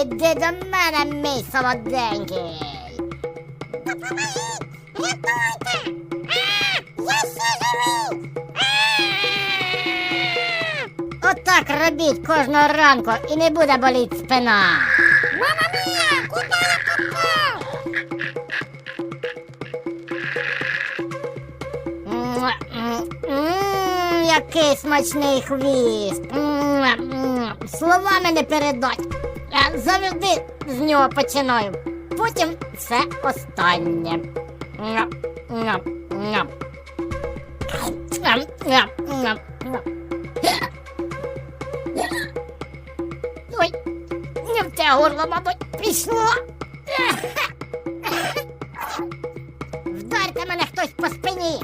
Іди до мене, мій солоденький. Допоможіть! Рятуйте! А! Я ще живий! А! Отак робіть кожного ранку і не буде боліти спина. Мама мія! Куди я попав? Муа, м, м, Який смачний хвіст. Муа, м, Словами не передать. Я завжди з нього починаю. Потім все останнє. Ой, не в те горло, мабуть, пішло. Вдарте мене хтось по спині.